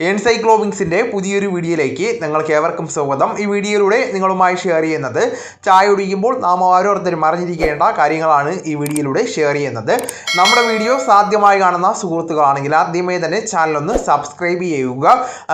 എൻസൈക്ലോവിങ്സിന്റെ പുതിയൊരു വീഡിയോയിലേക്ക് നിങ്ങൾക്ക് ഏവർക്കും സ്വാഗതം. ഈ വീഡിയോയിലൂടെ നിങ്ങളുമായി ഷെയർ ചെയ്യുന്നത് ചായ കുടിക്കുമ്പോൾ നാം ഓരോരുത്തരും അറിഞ്ഞിരിക്കേണ്ട കാര്യങ്ങളാണ് ഈ വീഡിയോയിലൂടെ ഷെയർ ചെയ്യുന്നത്. നമ്മുടെ വീഡിയോ സാധ്യമായി കാണുന്ന സുഹൃത്തുക്കളാണെങ്കിൽ ആദ്യമേ തന്നെ ചാനൽ ഒന്ന് സബ്സ്ക്രൈബ് ചെയ്യുക.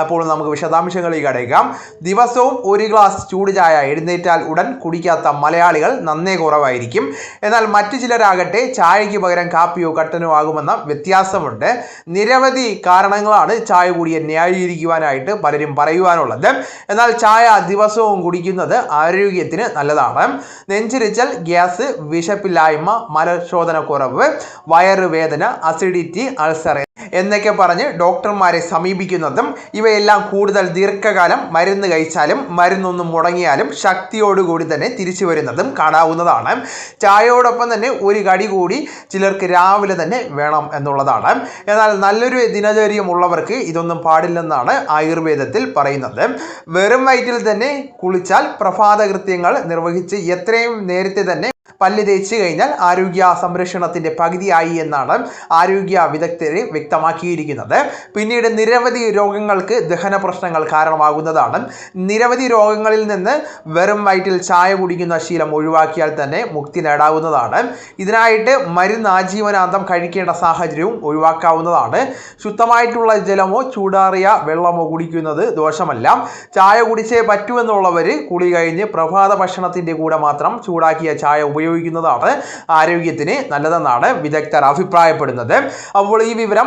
അപ്പോൾ നമുക്ക് വിശദാംശങ്ങളിലേക്ക് അടയ്ക്കാം ദിവസവും ഒരു ഗ്ലാസ് ചൂട് ചായ എഴുന്നേറ്റാൽ ഉടൻ കുടിക്കാത്ത മലയാളികൾ നന്നേ കുറവായിരിക്കും. എന്നാൽ മറ്റു ചിലരാകട്ടെ ചായയ്ക്ക് പകരം കാപ്പിയോ കട്ടനോ ആകുമെന്ന വ്യത്യാസമുണ്ട്. നിരവധി കാരണങ്ങളാണ് ചായ കൂടിയ ന്യായീകരിക്കുവാനായിട്ട് പലരും പറയുവാനുള്ളത്. എന്നാൽ ചായ ദിവസവും കുടിക്കുന്നത് ആരോഗ്യത്തിന് നല്ലതാണ്. നെഞ്ചിരിച്ചൽ ഗ്യാസ് വിശപ്പില്ലായ്മ മലശോധനക്കുറവ് വയറുവേദന അസിഡിറ്റി അൾസർ എന്നൊക്കെ പറഞ്ഞ് ഡോക്ടർമാരെ സമീപിക്കുന്നതും ഇവയെല്ലാം കൂടുതൽ ദീർഘകാലം മരുന്ന് കഴിച്ചാലും മരുന്നൊന്നും മുടങ്ങിയാലും ശക്തിയോടുകൂടി തന്നെ തിരിച്ചു വരുന്നതും കാണാവുന്നതാണ്. ചായയോടൊപ്പം തന്നെ ഒരു കടി കൂടി ചിലർക്ക് രാവിലെ തന്നെ വേണം എന്നുള്ളതാണ്. എന്നാൽ നല്ലൊരു ദിനചര്യമുള്ളവർക്ക് ഇതൊന്നും പാടില്ലെന്നാണ് ആയുർവേദത്തിൽ പറയുന്നത്. വെറും വയറ്റിൽ തന്നെ കുളിച്ചാൽ പ്രഭാത കൃത്യങ്ങൾ നിർവഹിച്ച് എത്രയും നേരത്തെ തന്നെ പല്ല് തേച്ച് കഴിഞ്ഞാൽ ആരോഗ്യ സംരക്ഷണത്തിന്റെ പകുതിയായി എന്നാണ് ആരോഗ്യ വിദഗ്ധർ വ്യക്തമാക്കിയിരിക്കുന്നത്. പിന്നീട് നിരവധി രോഗങ്ങൾക്ക് ദഹന പ്രശ്നങ്ങൾ കാരണമാകുന്നതാണ്. നിരവധി രോഗങ്ങളിൽ നിന്ന് വെറും വയറ്റിൽ ചായ കുടിക്കുന്ന ശീലം ഒഴിവാക്കിയാൽ തന്നെ മുക്തി നേടാവുന്നതാണ്. ഇതിനായിട്ട് മരുന്ന് ആജീവനാന്തം കഴിക്കേണ്ട സാഹചര്യവും ഒഴിവാക്കാവുന്നതാണ്. ശുദ്ധമായിട്ടുള്ള ജലമോ ചൂടാറിയ വെള്ളമോ കുടിക്കുന്നത് ദോഷമല്ല. ചായ കുടിച്ചേ പറ്റൂ എന്നുള്ളവർ കുളി കഴിഞ്ഞ് പ്രഭാത ഭക്ഷണത്തിന്റെ കൂടെ മാത്രം ചൂടാക്കിയ ചായ ഉപയോഗിക്കുന്നതാണ് ആരോഗ്യത്തിന് നല്ലതെന്നാണ് വിദഗ്ധർ അഭിപ്രായപ്പെടുന്നത്. അപ്പോൾ ഈ വിവരം